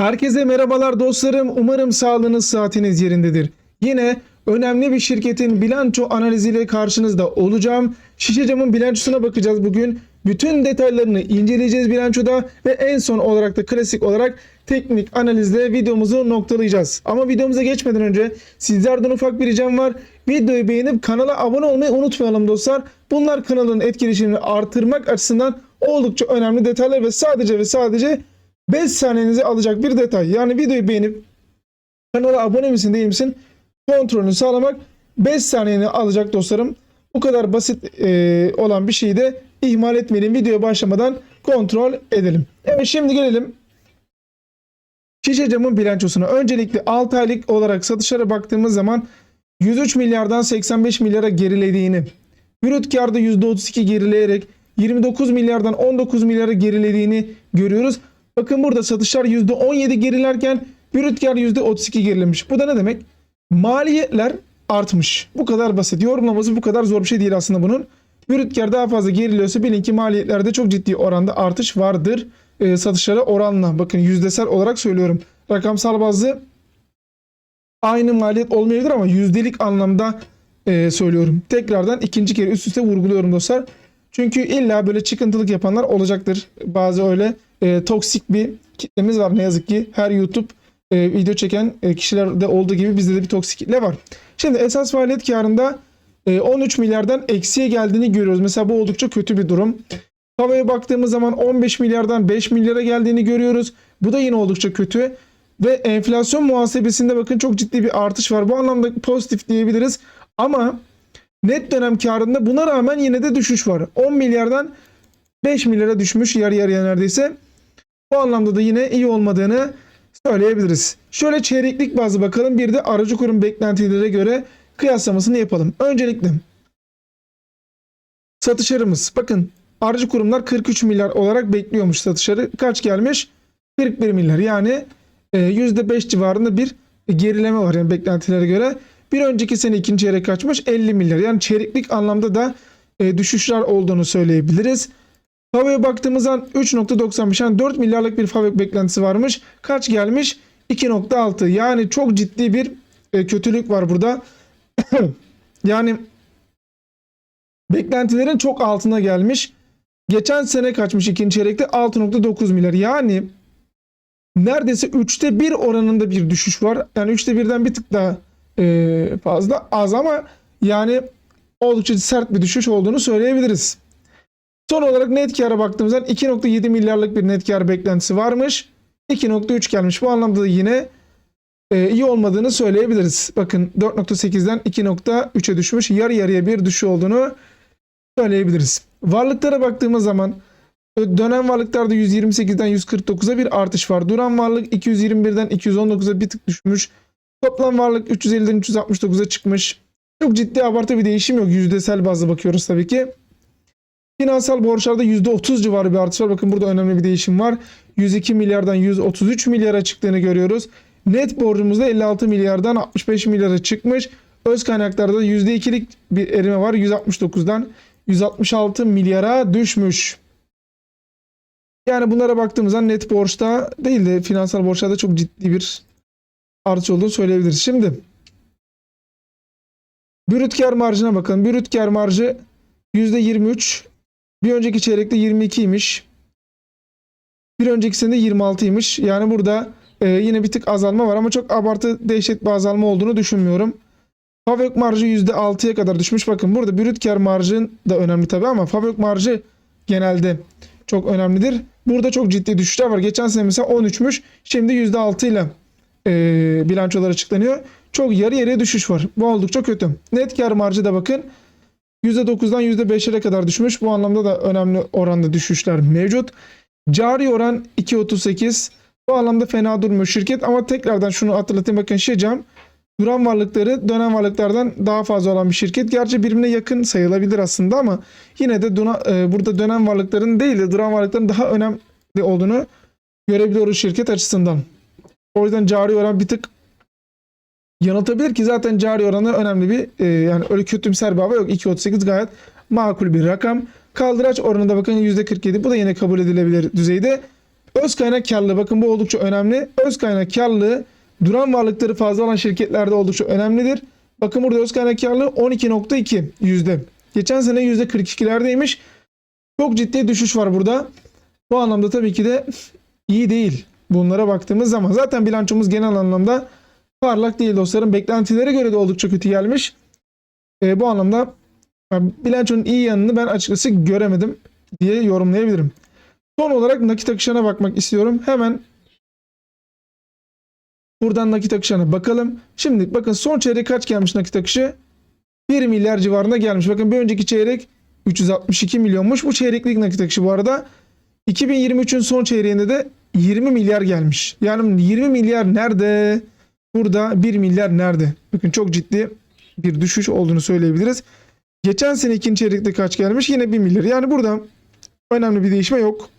Herkese merhabalar dostlarım. Umarım sağlığınız saatiniz yerindedir. Yine önemli bir şirketin bilanço analiziyle karşınızda olacağım. Şişe camın bilançosuna bakacağız bugün. Bütün detaylarını inceleyeceğiz bilançoda ve en son olarak da klasik olarak teknik analizle videomuzu noktalayacağız. Ama videomuza geçmeden önce sizlerden ufak bir ricam var. Videoyu beğenip kanala abone olmayı unutmayalım dostlar. Bunlar kanalın etkileşimini artırmak açısından oldukça önemli detaylar ve sadece ve sadece 5 saniyenizi alacak bir detay. Yani videoyu beğenip kanala abone misin değil misin kontrolünü sağlamak 5 saniyeni alacak dostlarım. Bu kadar basit e, olan bir şeyi de ihmal etmeyelim. Videoya başlamadan kontrol edelim. Evet şimdi gelelim Şişe camın bilançosuna. Öncelikle 6 aylık olarak satışlara baktığımız zaman 103 milyardan 85 milyara gerilediğini, brüt karda %32 gerileyerek 29 milyardan 19 milyara gerilediğini görüyoruz. Bakın burada satışlar %17 gerilerken brüt kar %32 gerilemiş. Bu da ne demek? Maliyetler artmış. Bu kadar basit. Yorumlaması bu kadar zor bir şey değil aslında bunun. Brüt daha fazla geriliyorsa bilin ki maliyetlerde çok ciddi oranda artış vardır. E, satışlara oranla. Bakın yüzdesel olarak söylüyorum. Rakamsal bazı aynı maliyet olmayabilir ama yüzdelik anlamda e, söylüyorum. Tekrardan ikinci kere üst üste vurguluyorum dostlar. Çünkü illa böyle çıkıntılık yapanlar olacaktır. Bazı öyle e, toksik bir kitlemiz var ne yazık ki. Her YouTube e, video çeken e, kişilerde olduğu gibi bizde de bir toksik kitle var. Şimdi esas faaliyet karında e, 13 milyardan eksiye geldiğini görüyoruz. Mesela bu oldukça kötü bir durum. Havaya baktığımız zaman 15 milyardan 5 milyara geldiğini görüyoruz. Bu da yine oldukça kötü. Ve enflasyon muhasebesinde bakın çok ciddi bir artış var. Bu anlamda pozitif diyebiliriz. Ama net dönem karında buna rağmen yine de düşüş var. 10 milyardan 5 milyara düşmüş yarı yarıya neredeyse. Bu anlamda da yine iyi olmadığını söyleyebiliriz. Şöyle çeyreklik bazı bakalım. Bir de aracı kurum beklentilere göre kıyaslamasını yapalım. Öncelikle satışlarımız. Bakın aracı kurumlar 43 milyar olarak bekliyormuş satışları. Kaç gelmiş? 41 milyar. Yani e, %5 civarında bir gerileme var yani beklentilere göre. Bir önceki sene ikinci çeyrek kaçmış? 50 milyar. Yani çeyreklik anlamda da e, düşüşler olduğunu söyleyebiliriz. Favö'ye baktığımız zaman 3.95 yani 4 milyarlık bir Favök beklentisi varmış. Kaç gelmiş? 2.6 yani çok ciddi bir e, kötülük var burada. yani beklentilerin çok altına gelmiş. Geçen sene kaçmış ikinci çeyrekte 6.9 milyar. Yani neredeyse 3'te 1 oranında bir düşüş var. Yani 3'te 1'den bir tık daha e, fazla az ama yani oldukça sert bir düşüş olduğunu söyleyebiliriz. Son olarak net kâra baktığımızda 2.7 milyarlık bir net kâr beklentisi varmış. 2.3 gelmiş. Bu anlamda da yine e, iyi olmadığını söyleyebiliriz. Bakın 4.8'den 2.3'e düşmüş. Yarı yarıya bir düşüş olduğunu söyleyebiliriz. Varlıklara baktığımız zaman e, dönem varlıklarda 128'den 149'a bir artış var. Duran varlık 221'den 219'a bir tık düşmüş. Toplam varlık 350'den 369'a çıkmış. Çok ciddi abartı bir değişim yok. Yüzdesel bazda bakıyoruz tabii ki. Finansal borçlarda %30 civarı bir artış var. Bakın burada önemli bir değişim var. 102 milyardan 133 milyara çıktığını görüyoruz. Net borcumuzda 56 milyardan 65 milyara çıkmış. Öz kaynaklarda %2'lik bir erime var. 169'dan 166 milyara düşmüş. Yani bunlara baktığımızda net borçta değil de finansal borçlarda çok ciddi bir artış olduğunu söyleyebiliriz. Şimdi brüt kar marjına bakın. Brüt kar marjı %23. Bir önceki çeyrekte 22'ymiş. Bir önceki sene 26'ymış. Yani burada e, yine bir tık azalma var ama çok abartı dehşet bir azalma olduğunu düşünmüyorum. Favök marjı %6'ya kadar düşmüş. Bakın burada brüt kar marjın da önemli tabii ama favök marjı genelde çok önemlidir. Burada çok ciddi düşüşler var. Geçen sene mesela 13'müş. Şimdi %6 ile e, bilançolar açıklanıyor. Çok yarı yarıya düşüş var. Bu oldukça kötü. Net kar marjı da bakın %9'dan %5'lere kadar düşmüş. Bu anlamda da önemli oranda düşüşler mevcut. Cari oran 2.38. Bu anlamda fena durmuyor şirket ama tekrardan şunu hatırlatayım bakın Şecam duran varlıkları dönem varlıklardan daha fazla olan bir şirket. Gerçi birbirine yakın sayılabilir aslında ama yine de duna, e, burada dönem varlıkların değil de duran varlıkların daha önemli olduğunu görebiliyoruz şirket açısından. O yüzden cari oran bir tık yanıltabilir ki zaten cari oranı önemli bir e, yani öyle kötümser bir hava yok. 2.38 gayet makul bir rakam. Kaldıraç oranında bakın %47 bu da yine kabul edilebilir düzeyde. Öz kaynak karlılığı bakın bu oldukça önemli. Öz kaynak karlılığı duran varlıkları fazla olan şirketlerde oldukça önemlidir. Bakın burada öz kaynak karlılığı 12.2 yüzde. Geçen sene yüzde 42'lerdeymiş. Çok ciddi düşüş var burada. Bu anlamda tabii ki de iyi değil. Bunlara baktığımız zaman zaten bilançomuz genel anlamda parlak değil dostlarım. Beklentilere göre de oldukça kötü gelmiş. E, bu anlamda yani bilançonun iyi yanını ben açıkçası göremedim diye yorumlayabilirim. Son olarak nakit akışına bakmak istiyorum. Hemen buradan nakit akışına bakalım. Şimdi bakın son çeyrek kaç gelmiş nakit akışı? 1 milyar civarında gelmiş. Bakın bir önceki çeyrek 362 milyonmuş. Bu çeyreklik nakit akışı bu arada. 2023'ün son çeyreğinde de 20 milyar gelmiş. Yani 20 milyar nerede? Burada 1 milyar nerede? Bakın çok ciddi bir düşüş olduğunu söyleyebiliriz. Geçen sene ikinci çeyrekte kaç gelmiş? Yine 1 milyar. Yani burada önemli bir değişme yok.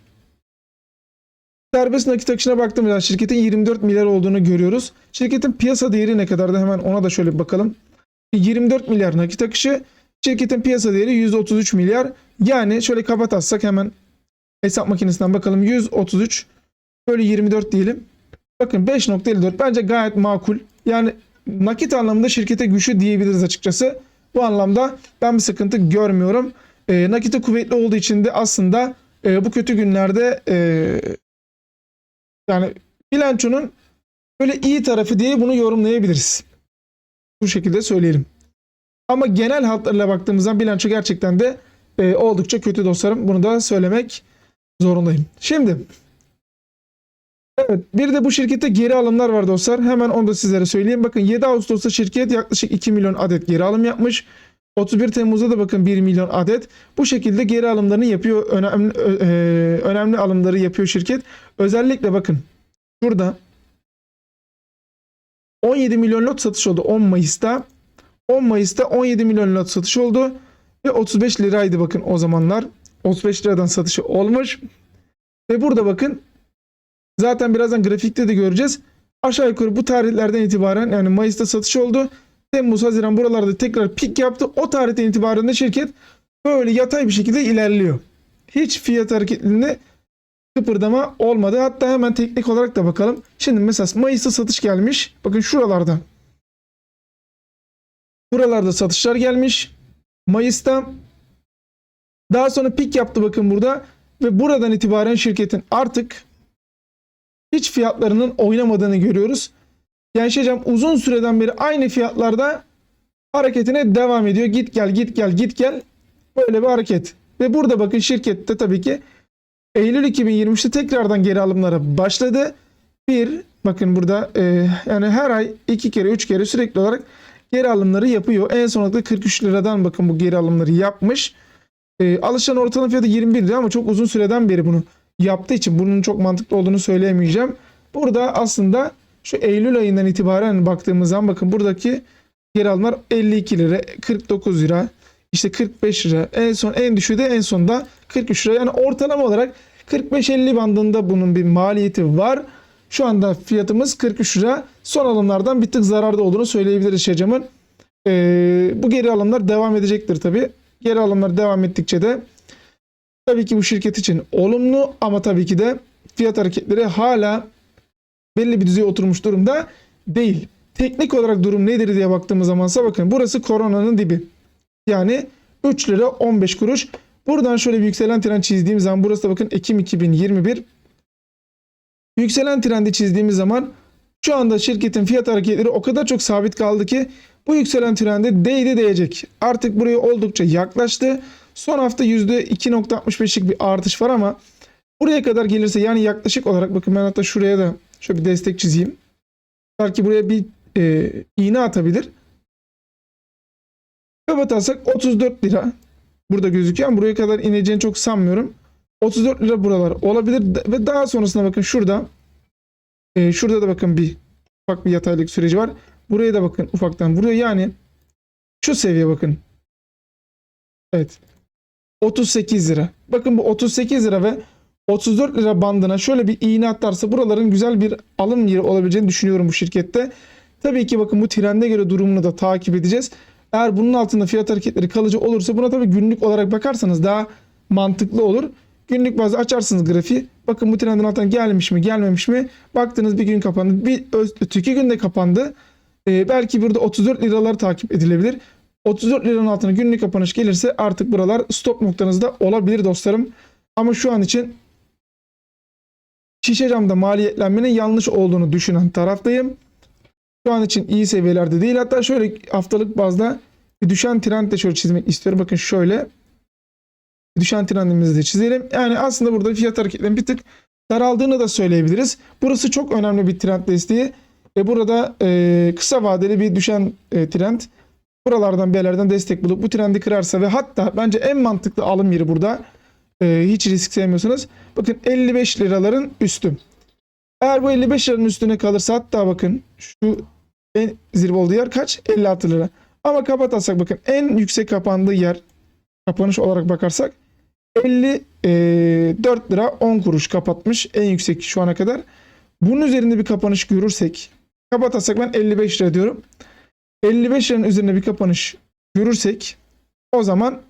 Serbest nakit akışına baktığımızda şirketin 24 milyar olduğunu görüyoruz. Şirketin piyasa değeri ne kadardı? Hemen ona da şöyle bir bakalım. 24 milyar nakit akışı. Şirketin piyasa değeri 133 milyar. Yani şöyle kapatatsak hemen hesap makinesinden bakalım. 133 bölü 24 diyelim. Bakın 5.54 bence gayet makul. Yani nakit anlamında şirkete güçlü diyebiliriz açıkçası. Bu anlamda ben bir sıkıntı görmüyorum. E, nakiti kuvvetli olduğu için de aslında e, bu kötü günlerde e, yani bilançonun böyle iyi tarafı diye bunu yorumlayabiliriz. Bu şekilde söyleyelim. Ama genel hatlarıyla baktığımızda bilanço gerçekten de e, oldukça kötü dostlarım. Bunu da söylemek zorundayım. Şimdi Evet bir de bu şirkette geri alımlar var dostlar. Hemen onu da sizlere söyleyeyim. Bakın 7 Ağustos'ta şirket yaklaşık 2 milyon adet geri alım yapmış. 31 Temmuz'da da bakın 1 milyon adet. Bu şekilde geri alımlarını yapıyor. Önemli, e, önemli alımları yapıyor şirket. Özellikle bakın burada 17 milyon lot satış oldu 10 Mayıs'ta. 10 Mayıs'ta 17 milyon lot satış oldu. Ve 35 liraydı bakın o zamanlar. 35 liradan satışı olmuş. Ve burada bakın Zaten birazdan grafikte de göreceğiz. Aşağı yukarı bu tarihlerden itibaren yani Mayıs'ta satış oldu. Temmuz, Haziran buralarda tekrar pik yaptı. O tarihten itibaren de şirket böyle yatay bir şekilde ilerliyor. Hiç fiyat hareketliğinde kıpırdama olmadı. Hatta hemen teknik olarak da bakalım. Şimdi mesela Mayıs'ta satış gelmiş. Bakın şuralarda. Buralarda satışlar gelmiş. Mayıs'ta daha sonra pik yaptı bakın burada. Ve buradan itibaren şirketin artık hiç fiyatlarının oynamadığını görüyoruz. Yani şeycem uzun süreden beri aynı fiyatlarda hareketine devam ediyor. Git gel git gel git gel. Böyle bir hareket. Ve burada bakın şirkette tabii ki Eylül 2023'te tekrardan geri alımlara başladı. Bir bakın burada e, yani her ay iki kere üç kere sürekli olarak geri alımları yapıyor. En sonunda 43 liradan bakın bu geri alımları yapmış. E, alışan ortalama fiyatı 21 lira ama çok uzun süreden beri bunu yaptığı için bunun çok mantıklı olduğunu söyleyemeyeceğim. Burada aslında şu Eylül ayından itibaren baktığımız zaman bakın buradaki geri alımlar 52 lira, 49 lira, işte 45 lira. En son en düşüğü de en sonda 43 lira. Yani ortalama olarak 45-50 bandında bunun bir maliyeti var. Şu anda fiyatımız 43 lira. Son alımlardan bir tık zararda olduğunu söyleyebiliriz Şecam'ın. Ee, bu geri alımlar devam edecektir tabi. Geri alımlar devam ettikçe de Tabii ki bu şirket için olumlu ama tabii ki de fiyat hareketleri hala belli bir düzeye oturmuş durumda değil. Teknik olarak durum nedir diye baktığımız zamansa bakın burası koronanın dibi. Yani 3 lira 15 kuruş. Buradan şöyle bir yükselen trend çizdiğimiz zaman burası da bakın Ekim 2021. Yükselen trendi çizdiğimiz zaman şu anda şirketin fiyat hareketleri o kadar çok sabit kaldı ki bu yükselen trende değdi değecek. Artık buraya oldukça yaklaştı. Son hafta %2.65'lik bir artış var ama buraya kadar gelirse yani yaklaşık olarak bakın ben hatta şuraya da şöyle bir destek çizeyim. Belki buraya bir e, iğne atabilir. Kapatarsak 34 lira burada gözüküyor buraya kadar ineceğini çok sanmıyorum. 34 lira buralar olabilir ve daha sonrasında bakın şurada e, şurada da bakın bir ufak bir yataylık süreci var. Buraya da bakın ufaktan vuruyor yani şu seviye bakın. Evet. 38 lira. Bakın bu 38 lira ve 34 lira bandına şöyle bir iğne atarsa buraların güzel bir alım yeri olabileceğini düşünüyorum bu şirkette. Tabii ki bakın bu trende göre durumunu da takip edeceğiz. Eğer bunun altında fiyat hareketleri kalıcı olursa buna tabii günlük olarak bakarsanız daha mantıklı olur. Günlük bazda açarsınız grafiği. Bakın bu trendin altına gelmiş mi gelmemiş mi? Baktınız bir gün kapandı. Bir öteki günde kapandı. Ee, belki burada 34 liralar takip edilebilir. 34 liranın altına günlük kapanış gelirse artık buralar stop noktanızda olabilir dostlarım. Ama şu an için şişe camda maliyetlenmenin yanlış olduğunu düşünen taraftayım. Şu an için iyi seviyelerde değil. Hatta şöyle haftalık bazda bir düşen trend de şöyle çizmek istiyorum. Bakın şöyle bir düşen trendimizi de çizelim. Yani aslında burada fiyat hareketlerinin bir tık daraldığını da söyleyebiliriz. Burası çok önemli bir trend desteği. Ve burada e, kısa vadeli bir düşen e, trend. Buralardan bir yerlerden destek bulup bu trendi kırarsa ve hatta bence en mantıklı alım yeri burada. e, hiç risk sevmiyorsanız. Bakın 55 liraların üstü. Eğer bu 55 liranın üstüne kalırsa hatta bakın şu en zirve olduğu yer kaç? 56 lira. Ama kapatarsak bakın en yüksek kapandığı yer kapanış olarak bakarsak 54 lira 10 kuruş kapatmış en yüksek şu ana kadar. Bunun üzerinde bir kapanış görürsek kapatarsak ben 55 lira diyorum. 55 liranın üzerine bir kapanış görürsek o zaman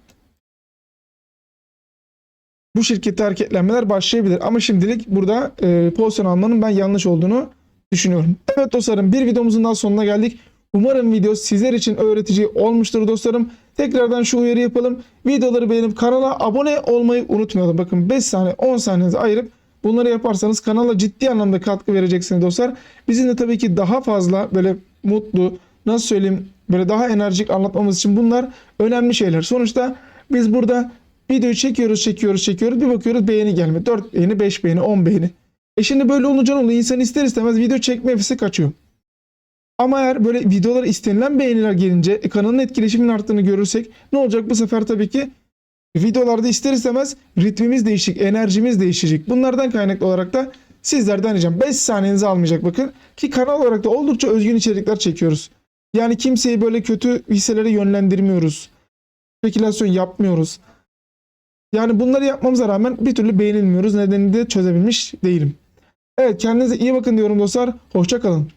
bu şirkette hareketlenmeler başlayabilir. Ama şimdilik burada e, pozisyon almanın ben yanlış olduğunu düşünüyorum. Evet dostlarım bir videomuzun daha sonuna geldik. Umarım video sizler için öğretici olmuştur dostlarım. Tekrardan şu uyarı yapalım. Videoları beğenip kanala abone olmayı unutmayalım. Bakın 5 saniye 10 saniyenizi ayırıp bunları yaparsanız kanala ciddi anlamda katkı vereceksiniz dostlar. Bizim de tabii ki daha fazla böyle mutlu nasıl söyleyeyim böyle daha enerjik anlatmamız için bunlar önemli şeyler. Sonuçta biz burada videoyu çekiyoruz çekiyoruz çekiyoruz bir bakıyoruz beğeni gelmiyor. 4 beğeni 5 beğeni 10 beğeni. E şimdi böyle olunca oluyor? İnsan ister istemez video çekme nefesi kaçıyor. Ama eğer böyle videolara istenilen beğeniler gelince e, kanalın etkileşimin arttığını görürsek ne olacak bu sefer tabii ki videolarda ister istemez ritmimiz değişik, enerjimiz değişecek. Bunlardan kaynaklı olarak da sizlerden ricam 5 saniyenizi almayacak bakın. Ki kanal olarak da oldukça özgün içerikler çekiyoruz. Yani kimseyi böyle kötü hisselere yönlendirmiyoruz. Spekülasyon yapmıyoruz. Yani bunları yapmamıza rağmen bir türlü beğenilmiyoruz. Nedenini de çözebilmiş değilim. Evet kendinize iyi bakın diyorum dostlar. Hoşça kalın.